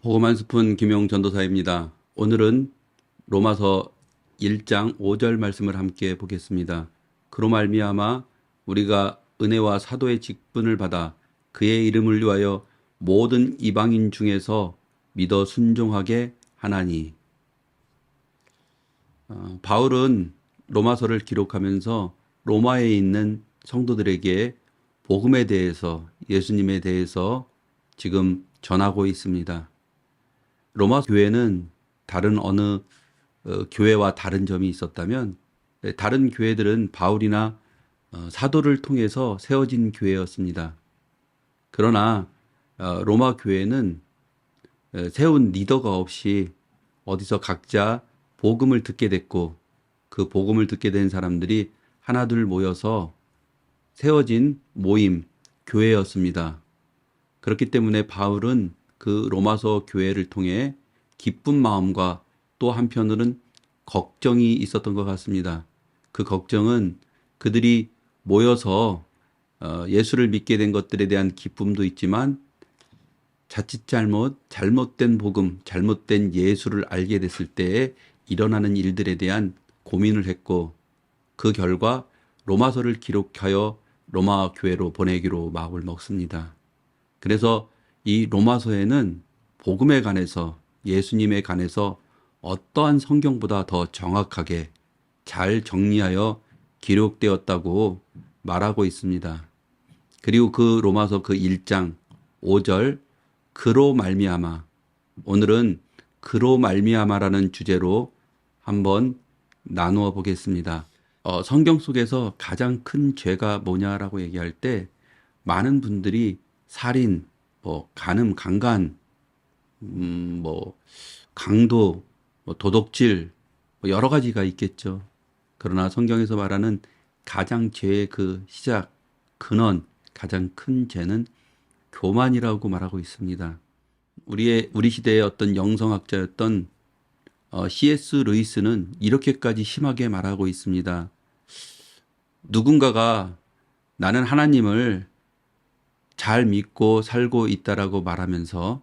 복음 한 스푼 김용 전도사입니다. 오늘은 로마서 1장 5절 말씀을 함께 보겠습니다. 그로 말미암아 우리가 은혜와 사도의 직분을 받아 그의 이름을 위하여 모든 이방인 중에서 믿어 순종하게 하나니. 어, 바울은 로마서를 기록하면서 로마에 있는 성도들에게 복음에 대해서 예수님에 대해서 지금 전하고 있습니다. 로마 교회는 다른 어느 어, 교회와 다른 점이 있었다면 네, 다른 교회들은 바울이나 어, 사도를 통해서 세워진 교회였습니다. 그러나 어, 로마 교회는 에, 세운 리더가 없이 어디서 각자 복음을 듣게 됐고 그 복음을 듣게 된 사람들이 하나둘 모여서 세워진 모임 교회였습니다. 그렇기 때문에 바울은 그 로마서 교회를 통해 기쁜 마음과 또 한편으로는 걱정이 있었던 것 같습니다. 그 걱정은 그들이 모여서 어, 예수를 믿게 된 것들에 대한 기쁨도 있지만 자칫 잘못, 잘못된 복음, 잘못된 예수를 알게 됐을 때에 일어나는 일들에 대한 고민을 했고 그 결과 로마서를 기록하여 로마 교회로 보내기로 마음을 먹습니다. 그래서 이 로마서에는 복음에 관해서 예수님에 관해서 어떠한 성경보다 더 정확하게 잘 정리하여 기록되었다고 말하고 있습니다. 그리고 그 로마서 그 1장 5절 그로 말미암아 오늘은 그로 말미암아라는 주제로 한번 나누어 보겠습니다. 어, 성경 속에서 가장 큰 죄가 뭐냐라고 얘기할 때 많은 분들이 살인, 뭐 간음, 강간, 음, 뭐 강도, 뭐 도덕질, 뭐 여러 가지가 있겠죠. 그러나 성경에서 말하는 가장 죄의 그 시작, 근원, 가장 큰 죄는 교만이라고 말하고 있습니다. 우리의 우리 시대의 어떤 영성학자였던 어, C.S. 루이스는 이렇게까지 심하게 말하고 있습니다. 누군가가 나는 하나님을 잘 믿고 살고 있다라고 말하면서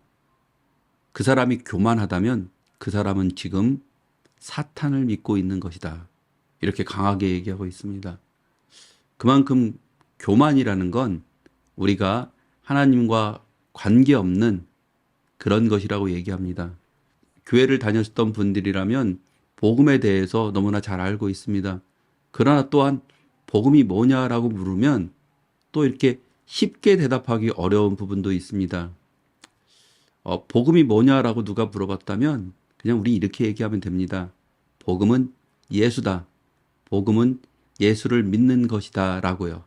그 사람이 교만하다면 그 사람은 지금 사탄을 믿고 있는 것이다. 이렇게 강하게 얘기하고 있습니다. 그만큼 교만이라는 건 우리가 하나님과 관계없는 그런 것이라고 얘기합니다. 교회를 다녔던 분들이라면 복음에 대해서 너무나 잘 알고 있습니다. 그러나 또한 복음이 뭐냐라고 물으면 또 이렇게 쉽게 대답하기 어려운 부분도 있습니다. 어, 복음이 뭐냐라고 누가 물어봤다면 그냥 우리 이렇게 얘기하면 됩니다. 복음은 예수다. 복음은 예수를 믿는 것이다. 라고요.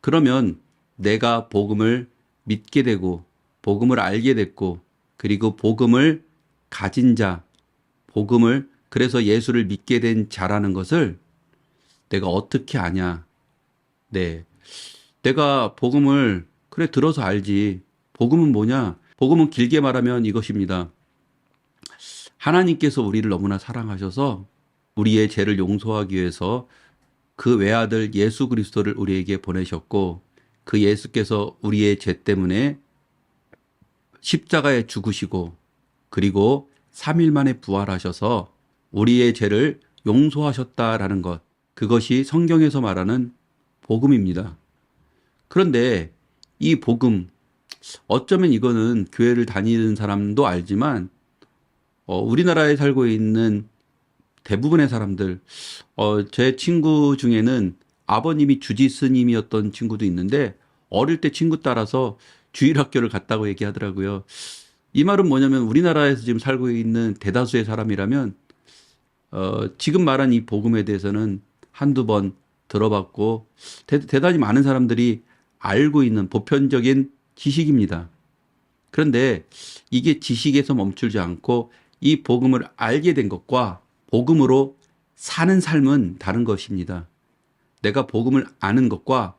그러면 내가 복음을 믿게 되고, 복음을 알게 됐고, 그리고 복음을 가진 자, 복음을 그래서 예수를 믿게 된 자라는 것을 내가 어떻게 아냐? 네. 내가 복음을 그래 들어서 알지. 복음은 뭐냐? 복음은 길게 말하면 이것입니다. 하나님께서 우리를 너무나 사랑하셔서 우리의 죄를 용서하기 위해서 그 외아들 예수 그리스도를 우리에게 보내셨고 그 예수께서 우리의 죄 때문에 십자가에 죽으시고 그리고 3일 만에 부활하셔서 우리의 죄를 용서하셨다라는 것. 그것이 성경에서 말하는 복음입니다. 그런데 이 복음, 어쩌면 이거는 교회를 다니는 사람도 알지만, 어, 우리나라에 살고 있는 대부분의 사람들, 어, 제 친구 중에는 아버님이 주지 스님이었던 친구도 있는데, 어릴 때 친구 따라서 주일학교를 갔다고 얘기하더라고요. 이 말은 뭐냐면 우리나라에서 지금 살고 있는 대다수의 사람이라면, 어, 지금 말한 이 복음에 대해서는 한두 번 들어봤고, 대, 대단히 많은 사람들이 알고 있는 보편적인 지식입니다. 그런데 이게 지식에서 멈추지 않고 이 복음을 알게 된 것과 복음으로 사는 삶은 다른 것입니다. 내가 복음을 아는 것과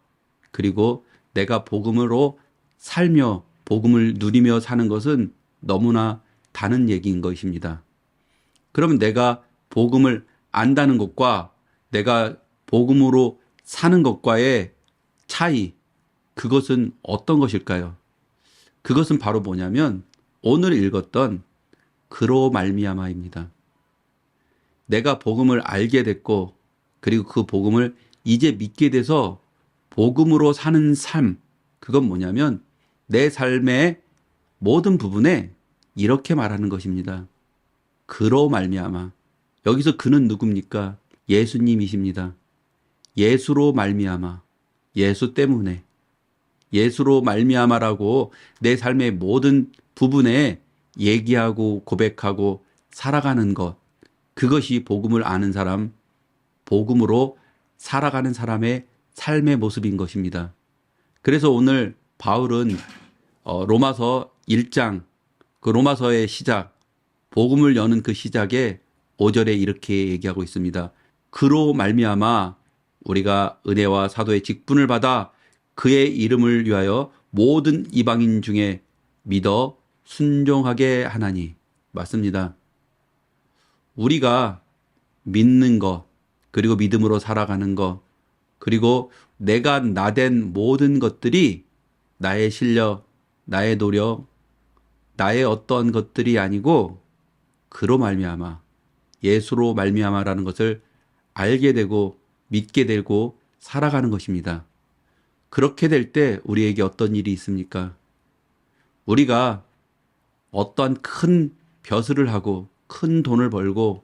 그리고 내가 복음으로 살며 복음을 누리며 사는 것은 너무나 다른 얘기인 것입니다. 그러면 내가 복음을 안다는 것과 내가 복음으로 사는 것과의 차이, 그것은 어떤 것일까요? 그것은 바로 뭐냐면 오늘 읽었던 그로 말미암아입니다. 내가 복음을 알게 됐고 그리고 그 복음을 이제 믿게 돼서 복음으로 사는 삶 그건 뭐냐면 내 삶의 모든 부분에 이렇게 말하는 것입니다. 그로 말미암아 여기서 그는 누굽니까? 예수님이십니다. 예수로 말미암아 예수 때문에 예수로 말미암아라고 내 삶의 모든 부분에 얘기하고 고백하고 살아가는 것 그것이 복음을 아는 사람 복음으로 살아가는 사람의 삶의 모습인 것입니다. 그래서 오늘 바울은 어, 로마서 1장 그 로마서의 시작 복음을 여는 그 시작에 5절에 이렇게 얘기하고 있습니다. 그로 말미암아 우리가 은혜와 사도의 직분을 받아 그의 이름을 위하여 모든 이방인 중에 믿어 순종하게 하나니 맞습니다. 우리가 믿는 것 그리고 믿음으로 살아가는 것 그리고 내가 나된 모든 것들이 나의 실력, 나의 노력, 나의 어떤 것들이 아니고 그로 말미암아 예수로 말미암아라는 것을 알게 되고 믿게 되고 살아가는 것입니다. 그렇게 될 때 우리에게 어떤 일이 있습니까? 우리가 어떠한 큰 벼슬을 하고 큰 돈을 벌고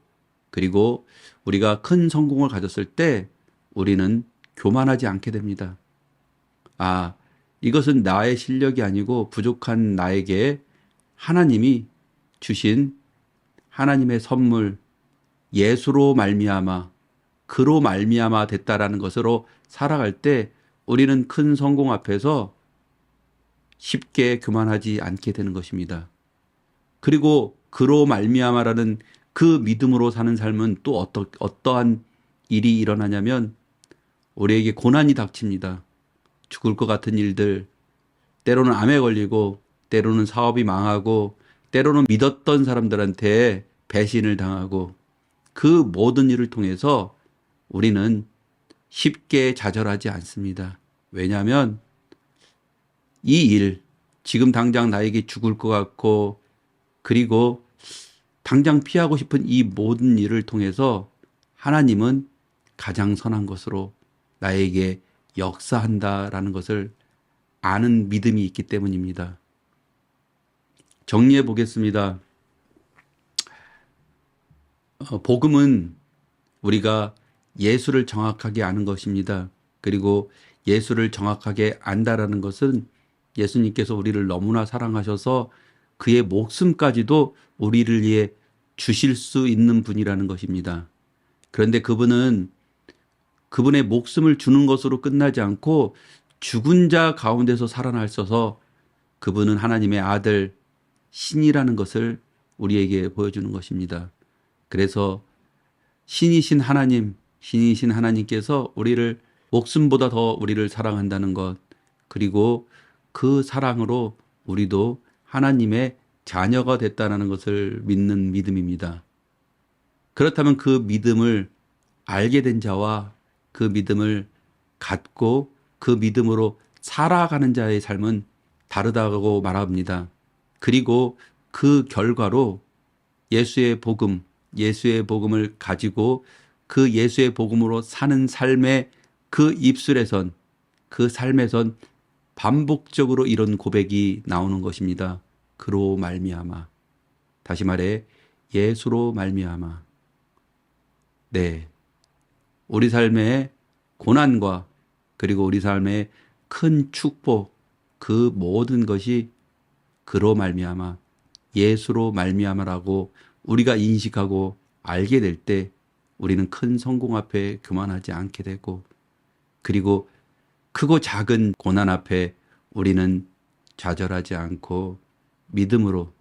그리고 우리가 큰 성공을 가졌을 때 우리는 교만하지 않게 됩니다. 아, 이것은 나의 실력이 아니고 부족한 나에게 하나님이 주신 하나님의 선물 예수로 말미암아 그로 말미암아 됐다라는 것으로 살아갈 때 우리는 큰 성공 앞에서 쉽게 교만하지 않게 되는 것입니다. 그리고 그로 말미암아라는 그 믿음으로 사는 삶은 또 어떠, 어떠한 일이 일어나냐면 우리에게 고난이 닥칩니다. 죽을 것 같은 일들, 때로는 암에 걸리고, 때로는 사업이 망하고, 때로는 믿었던 사람들한테 배신을 당하고, 그 모든 일을 통해서 우리는 쉽게 좌절하지 않습니다. 왜냐하면 이 일, 지금 당장 나에게 죽을 것 같고, 그리고 당장 피하고 싶은 이 모든 일을 통해서 하나님은 가장 선한 것으로 나에게 역사한다라는 것을 아는 믿음이 있기 때문입니다. 정리해 보겠습니다. 어, 복음은 우리가 예수를 정확하게 아는 것입니다. 그리고 예수를 정확하게 안다라는 것은 예수님께서 우리를 너무나 사랑하셔서 그의 목숨까지도 우리를 위해 주실 수 있는 분이라는 것입니다. 그런데 그분은 그분의 목숨을 주는 것으로 끝나지 않고 죽은 자 가운데서 살아나셔서 그분은 하나님의 아들 신이라는 것을 우리에게 보여주는 것입니다. 그래서 신이신 하나님, 신이신 하나님께서 우리를 목숨보다 더 우리를 사랑한다는 것, 그리고 그 사랑으로 우리도 하나님의 자녀가 됐다는 것을 믿는 믿음입니다. 그렇다면 그 믿음을 알게 된 자와 그 믿음을 갖고 그 믿음으로 살아가는 자의 삶은 다르다고 말합니다. 그리고 그 결과로 예수의 복음, 예수의 복음을 가지고 그 예수의 복음으로 사는 삶의 그 입술에선 그 삶에선 반복적으로 이런 고백이 나오는 것입니다. 그로 말미암아. 다시 말해 예수로 말미암아. 네. 우리 삶의 고난과 그리고 우리 삶의 큰 축복 그 모든 것이 그로 말미암아 예수로 말미암아라고 우리가 인식하고 알게 될때 우리는 큰 성공 앞에 교만하지 않게 되고 그리고 크고 작은 고난 앞에 우리는 좌절하지 않고 믿음으로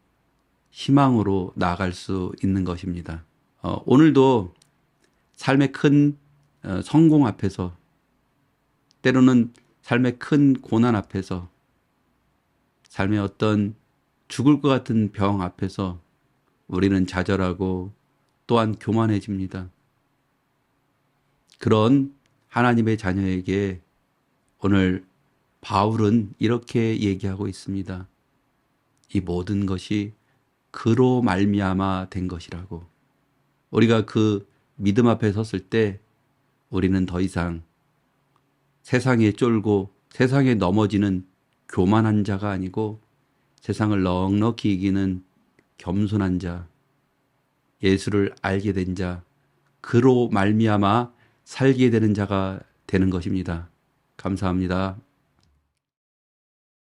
희망으로 나아갈 수 있는 것입니다. 어, 오늘도 삶의 큰 어, 성공 앞에서 때로는 삶의 큰 고난 앞에서 삶의 어떤 죽을 것 같은 병 앞에서 우리는 좌절하고 또한 교만해집니다. 그런 하나님의 자녀에게 오늘 바울은 이렇게 얘기하고 있습니다. 이 모든 것이 그로 말미암아 된 것이라고. 우리가 그 믿음 앞에 섰을 때 우리는 더 이상 세상에 쫄고 세상에 넘어지는 교만한 자가 아니고 세상을 넉넉히 이기는 겸손한 자, 예수를 알게 된 자, 그로 말미암아 살게 되는 자가 되는 것입니다. 감사합니다.